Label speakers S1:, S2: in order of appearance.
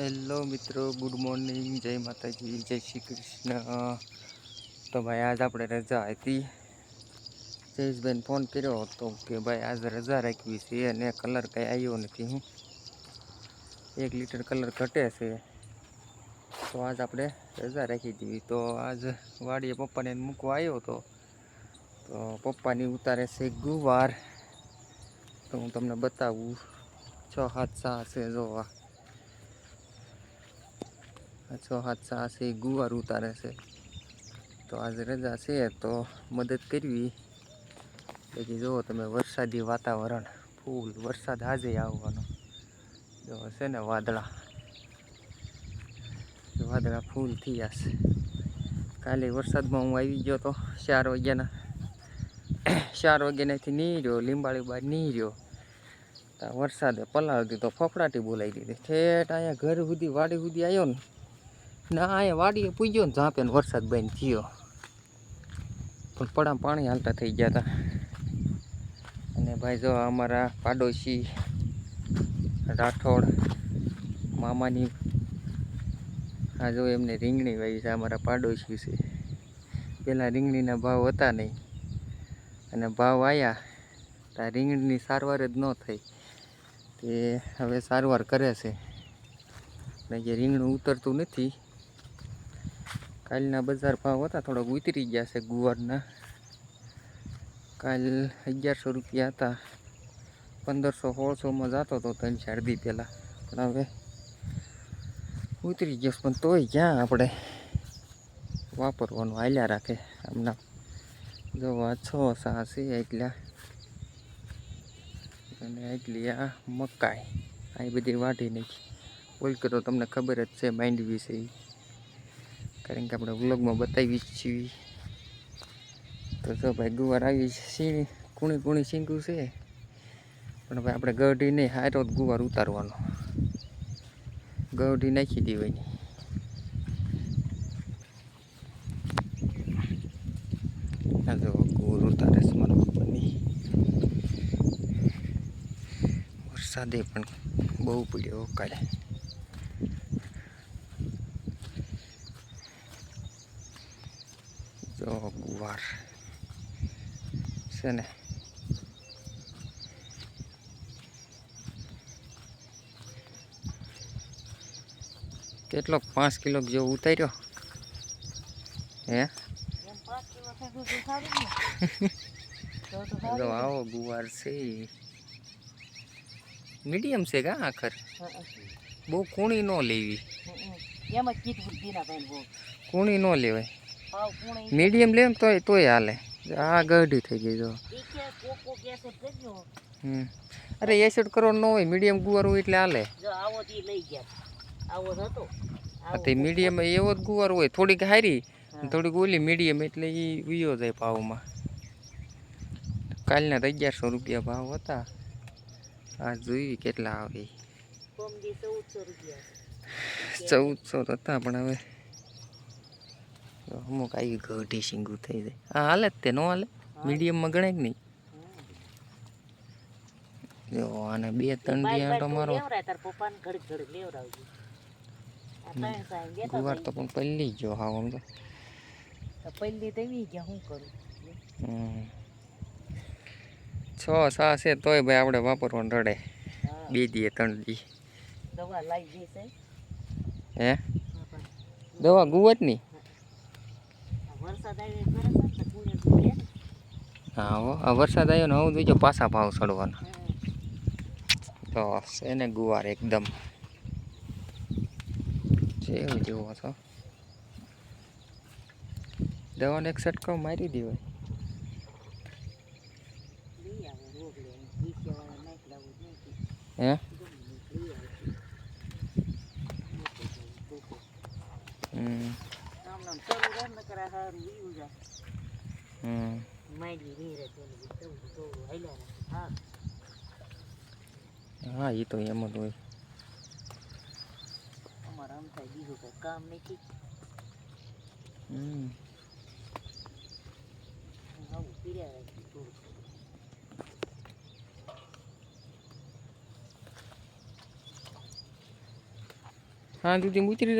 S1: Hello મિત્રો, good morning, જય માતાજી, જય શ્રી કૃષ્ણ. તો ભાઈ, આજ આપણે રજા હતી જયેશભાઈને ફોન કર્યો હતો કે ભાઈ, આજ રજા રાખવી છે અને કલર કંઈ આવ્યો નથી હું. એક લીટર કલર ઘટે છે. તો આજ આપણે રજા રાખી દીધી. તો આજ વાડીએ પપ્પાને મૂકવા આવ્યો હતો. તો પપ્પાની ઉતારે છે ગુવાર. તો હું તમને બતાવું, છ હાથ સા છે, જોવા. આ છ હાથ સા છે એ ગુવાર ઉતારે છે તો આજે રજા છે તો મદદ કરવી બાકી જુઓ તમે વરસાદી વાતાવરણ ફૂલ વરસાદ આજે આવવાનો જો છે ને વાદળા વાદળા ફૂલ થયા છે કાલે વરસાદમાં હું આવી ગયો તો ચાર વાગ્યાના ચાર વાગ્યાનાથી નહીં રહ્યો લીંબાળી બાર નહીં રહ્યો તો વરસાદે પલાળી દીધો ફફડાટી બોલાવી દીધી ઠેઠ અહીંયા ઘર સુધી વાડી સુધી આવ્યો ને ના અહીંયા વાડીએ પૂજ્યો ને ઝાંપે વરસાદ બંધ થયો. પણ પડા પાણી હાલતા થઈ ગયા હતા અને ભાઈ જો અમારા પાડોશી રાઠોડ, મામાની, આ જો એમને રીંગણી વાવી છે, અમારા પાડોશી છે. પહેલાં રીંગણીના ભાવ હતા નહીં. અને ભાવ આવ્યા તો રીંગણીની સારવાર જ ન થઈ. તે હવે સારવાર કરે છે. ને જે રીંગણું ઉતરતું નથી કાલના બજાર ભાવ હતા, થોડાક ઉતરી ગયા છે ગુવારના. કાલ અગિયારસો રૂપિયા હતા. પંદરસો સોળસોમાં જતો હતો ત્રણ ચાર દી પહેલાં. પણ હવે ઉતરી ગયો પણ તોય ક્યાં આપણે વાપરવાનું, હાલ્યા રાખે. આમના જોવા છ સાસી છે એટલા અને એટલી આ મકાઈ. આ બધી વાટી નાખી. ઓલકે તો તમને ખબર જ છે, માંડવી વિશે ઈ. કારણ કે આપણે વ્લોગમાં બતાવી છીએ. તો જો ભાઈ ગુવાર આવી છે. કુણી કુણી સીંગું છે. પણ ભાઈ આપણે ગઢી નહીં, હારો ગુવાર ઉતારવાનો. ગઢી નાખી દેવાની. જો ગુવાર ઉતારે છે પપ્પાની. વરસાદે પણ બહુ પડ્યો કાલે. જો ગુવાર છે ને. કેટલો પાંચ કિલો જેવો ઉતાર્યો? હે? જો આવો ગુવાર છે મીડિયમ છે કા આખર? બહુ કૂણી ન લેવી. કૂણી ન લેવાય. મીડિયમ લેમ તોય તોય હાલે. આ ગઢી થઈ ગઈ જો. હમ. અરે એસઠ કરોડ ન હોય મીડિયમ ગુવાર હોય એટલે હાલે.
S2: આવો લઈ ગયા આવો હતો
S1: તે મીડિયમ એવો જ ગુવાર હોય થોડીક હારી થોડીક ઓલી મીડિયમ એટલે એ વિયો જાય ભાવમાં. કાલના તો અગિયારસો રૂપિયા ભાવ હતા. આ જોઈ કેટલા આવે.
S2: ચૌદસો
S1: તો હતા પણ હવે. અમુક આવી ગઢી શીંગું થઈ જાય. હા હાલે જ તે નો હાલે. મીડિયમમાં ગણાય કે નહીં? જો આને બે ત્રણ દી આંટો મારો. ગુવાર તો. પણ પલ્લી ગયો હા આમ તો.
S2: તો પહેલી દેવી ગયા હું કરું.
S1: છ સા છે તોય ભાઈ આપણે વાપરવાનું રડે. બે દીએ ત્રણ દી.
S2: દવા લાવી
S1: હે? દવા ગુવતની
S2: વરસાદ આવે કરે છે ને તો પૂણે પૂણે ને.
S1: હા આ વરસાદ આવ્યો ને હું બીજો પાછા ભાવ ચડવાના. તો છે ને ગુવાર એકદમ. જેવું જેવો છો દવાનો એક છંટકાવ મારી
S2: નથી
S1: હે
S2: લઈ આવો
S1: હમ
S2: આમ નામ શરૂ રહે ને કરા હારું વીવું જાય
S1: હમ
S2: માયલી નહીં રહે તો બધું થોડું હાલ્યા રાખે હા
S1: હા એ તો એમ જ હોય.
S2: અમારે આમ થાય બીજું કઈ કામ નથી.
S1: હમ.
S2: આવું પીર્યા રાખી થોડું
S1: હા સુધી ઉતરી